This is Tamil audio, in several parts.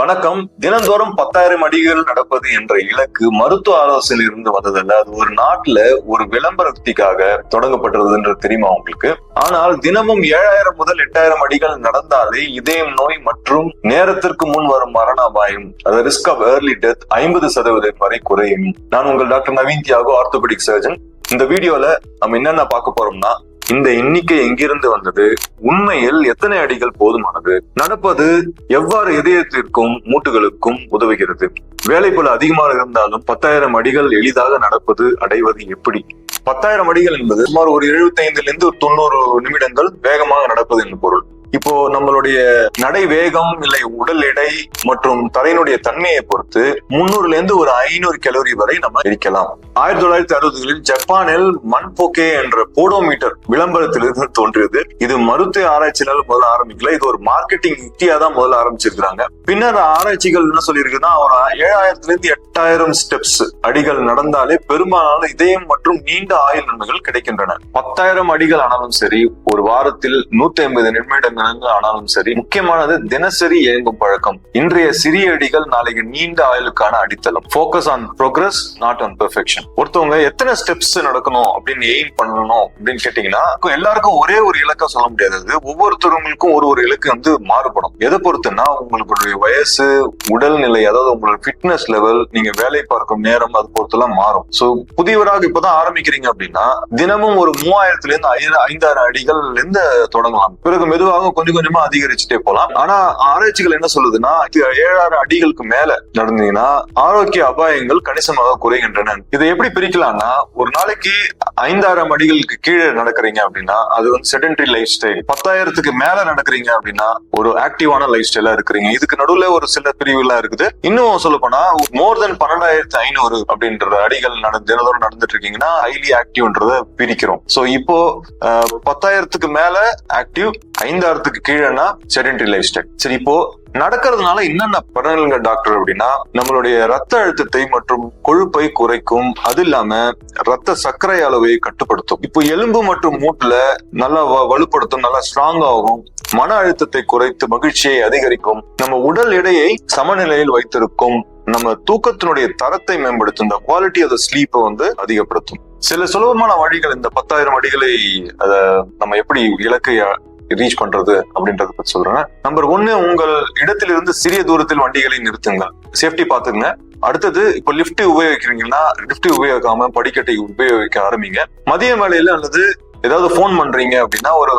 வணக்கம். தினந்தோறும் பத்தாயிரம் அடிகள் நடப்பது என்ற இலக்கு மருத்துவ ஆலோசனையில் இருந்து வந்ததல்ல. அது ஒரு நாட்டுல ஒரு விளம்பரத்திற்காக தொடங்கப்பட்டதுன்றது தெரியுமா உங்களுக்கு? ஆனால் தினமும் ஏழாயிரம் முதல் எட்டாயிரம் அடிகள் நடந்தாலே இதயம் நோய் மற்றும் நேரத்திற்கு முன் வரும் மரண அபாயம் அது ரிஸ்க் ஆஃப் ஏர்லி டெத் ஐம்பது சதவீதம் வரை குறையும். நான் உங்கள் doctor Naveen Thiyago orthopaedic surgeon இந்த வீடியோல நம்ம என்னென்ன பார்க்க போறோம்னா இந்த எண்ணிக்கை எங்கிருந்து வந்தது? உண்மையில் எத்தனை அடிகள் போதுமானது? நடப்பது எவ்வாறு இதயத்திற்கும் மூட்டுகளுக்கும் உதவுகிறது? வேலைப்பளு அதிகமாக இருந்தாலும் பத்தாயிரம் அடிகள் எளிதாக நடப்பது அடைவது எப்படி? பத்தாயிரம் அடிகள் என்பது சுமார் ஒரு 75 இருந்து ஒரு தொண்ணூறு நிமிடங்கள் வேகமாக நடப்பது என்று பொருள். இப்போ நம்மளுடைய நடை வேகம் இல்லை உடல் எடை மற்றும் தலையினுடைய தன்மையை பொறுத்து முன்னூறுல இருந்து ஒரு ஐநூறு கலோரி வரை நம்ம எரிக்கலாம். ஆயிரத்தி தொள்ளாயிரத்தி அறுபதுகளில் ஜப்பானில் மண்போக்கே என்ற போடோமீட்டர் விளம்பரத்திலிருந்து தோன்றியது. இது மருத்துவ ஆராய்ச்சியால் முதல்ல ஆரம்பிக்கல. இது ஒரு மார்க்கெட்டிங் யுக்தியா தான் முதல்ல ஆரம்பிச்சிருக்காங்க பின்னர் ஆராய்ச்சிகள் என்ன சொல்லியிருக்குன்னா ஒரு ஏழாயிரத்துல இருந்து எட்டாயிரம் ஸ்டெப்ஸ் அடிகள் நடந்தாலே பெரும்பாலான இதயம் மற்றும் நீண்ட ஆயுள் நன்மைகள் கிடைக்கின்றன. பத்தாயிரம் அடிகள் ஆனாலும் சரி ஒரு வாரத்தில் நூத்தி ஐம்பது நிமிடங்கள் ஆனாலும் சரி முக்கியமானது தினசரி இயங்கும் பழக்கம். இன்றைய சிறிய அடிகள் நாளைக்கு நீண்ட ஆயுளுக்கான அடித்தளம். Focus on progress not on perfection ஒருத்தவங்க எத்தனை ஸ்டெப்ஸ் நடக்கணும் அப்படின்னு எய்ம் பண்ணணும் அப்படின்னு கேட்டீங்கன்னா எல்லாருக்கும் ஒரே ஒரு இலக்கா சொல்ல முடியாது. அது ஒவ்வொருத்தவங்களுக்கும் ஒரு ஒரு இலக்கு வந்து மாறுபடும். எதை பொறுத்துன்னா உங்களுடைய வயசு உடல்நிலை அதாவது உங்களோட ஃபிட்னஸ் லெவல் நீங்க வேலை பார்க்கும் நேரம் அது பொறுத்தெல்லாம் மாறும். ஸோ புதியவராக இப்பதான் ஆரம்பிக்கிறீங்க அப்படின்னா தினமும் ஒரு மூவாயிரத்துல இருந்து ஐ- ஐந்தாயிரம் அடிகள் இருந்து தொடங்கலாம். பிறகு மெதுவாக கொஞ்சம் கொஞ்சமா அதிகரிச்சுட்டே போலாம் ஆனா ஆராய்ச்சிகள் என்ன சொல்லுதுன்னா ஏழாயிரம் அடிகளுக்கு மேல நடந்தீங்கன்னா ஆரோக்கிய அபாயங்கள் கணிசமாக குறைகின்றன. இதை எப்படி பிரிக்கலாம்னா ஒரு நாளைக்கு ஐந்தாயிரம் அடிகளுக்கு கீழே நடக்கிறீங்க அப்படின்னா அது வந்து செடென்டரி லைஃப் ஸ்டைல் பத்தாயிரத்துக்கு மேல நடக்கிறீங்க அப்படின்னா ஒரு ஆக்டிவான லைஃப் ஸ்டைலா இருக்கிறீங்க. இதுக்கு நடுவுல ஒரு சில பிரிவுலாம் இருக்குது. இன்னும் சொல்ல போனா மோர் தென் பன்னெண்டாயிரத்து ஐநூறு அப்படின்ற அடிகள் நடந்து தினதோறும் நடந்துட்டு இருக்கீங்கன்னா ஹைலி ஆக்டிவ்ன்றத பிரிக்கிறோம். சோ இப்போ பத்தாயிரத்துக்கு மேல ஆக்டிவ் ஐந்தாயிரத்துக்கு கீழேனா செடென்டரி லைஃப் ஸ்டைல் சரி இப்போ நடக்கிறதுனால என்னென்ன பலன்கள் டாக்டர் அப்படின்னா நம்மளுடைய ரத்த அழுத்தத்தை மற்றும் கொழுப்பை குறைக்கும். அது இல்லாம ரத்த சர்க்கரை அளவை கட்டுப்படுத்தும். இப்போ எலும்பு மற்றும் மூட்டுல நல்லா வ- வலுப்படுத்தும் நல்லா ஸ்ட்ராங் ஆகும். மன அழுத்தத்தை குறைத்து மகிழ்ச்சியை அதிகரிக்கும். நம்ம உடல் எடையை சமநிலையில் வைத்திருக்கும். நம்ம தூக்கத்தினுடைய தரத்தை மேம்படுத்தும். இந்த குவாலிட்டி ஆஃப் த ஸ்லீப்பை வந்து அதிகப்படுத்தும். சில சுலபமான வழிகள் இந்த பத்தாயிரம் அடிகளை அதை நம்ம எப்படி இலக்கை ரீச் பண்றது அப்படின்றத பத்தி சொல்றேன். நம்பர் ஒன்னு உங்கள் இடத்திலிருந்து சிறிய தூரத்தில் வண்டிகளை நிறுத்துங்கள். சேஃப்டி பாத்துங்க அடுத்தது இப்போ லிப்ட் உபயோகிக்கிறீங்கன்னா லிப்ட் உபயோகிக்காம படிக்கட்டை உபயோகிக்க ஆரம்பிங்க. மதிய வேலையில அல்லது ஏதாவது ஃபோன் பண்றீங்க அப்படின்னா ஒரு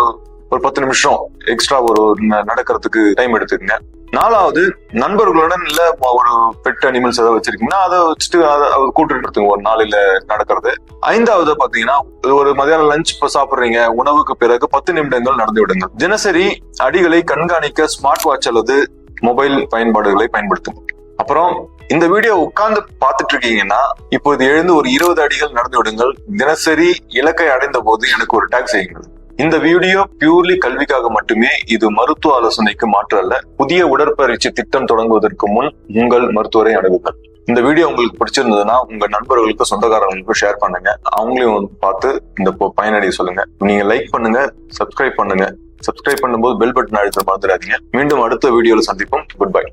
ஒரு பத்து நிமிஷம் எக்ஸ்ட்ரா ஒரு நடக்கிறதுக்கு டைம் எடுத்துக்கங்க. நாலாவது நண்பர்களுடன் இல்ல ஒரு பெட் அனிமல்ஸ் ஏதாவது வச்சிருக்கீங்கன்னா அதை வச்சுட்டு அதை கூட்டிட்டு ஒரு நாளில நடக்கிறது. ஐந்தாவது பாத்தீங்கன்னா ஒரு மதியானம் லஞ்ச் சாப்பிடுறீங்க உணவுக்கு பிறகு பத்து நிமிடங்கள் நடந்து விடுங்க தினசரி அடிகளை கண்காணிக்க ஸ்மார்ட் வாட்ச் அல்லது மொபைல் பயன்பாடுகளை பயன்படுத்துங்க அப்புறம் இந்த வீடியோ உட்கார்ந்து பார்த்துட்டு இருக்கீங்கன்னா இப்போ இது எழுந்து ஒரு இருபது அடிகள் நடந்து விடுங்கள். தினசரி இலக்கை அடைந்த போது எனக்கு ஒரு டேக் செய்யுங்கள். இந்த வீடியோ பியூர்லி கல்விக்காக மட்டுமே இது மருத்துவ ஆலோசனைக்கு மாற்றல்ல புதிய உடற்பயிற்சி திட்டம் தொடங்குவதற்கு முன் உங்கள் மருத்துவரை அணுகுங்கள். இந்த வீடியோ உங்களுக்கு பிடிச்சிருந்ததுன்னா உங்க நண்பர்களுக்கு சொந்தக்காரங்களுக்கு ஷேர் பண்ணுங்க. அவங்களையும் பார்த்து இந்த பயனடைய சொல்லுங்க. நீங்க லைக் பண்ணுங்க சப்ஸ்கிரைப் பண்ணுங்க. சப்ஸ்கிரைப் பண்ணும்போது பெல் பட்டன் அழுத்த மறந்துடாதீங்க. மீண்டும் அடுத்த வீடியோல சந்திப்போம். Good bye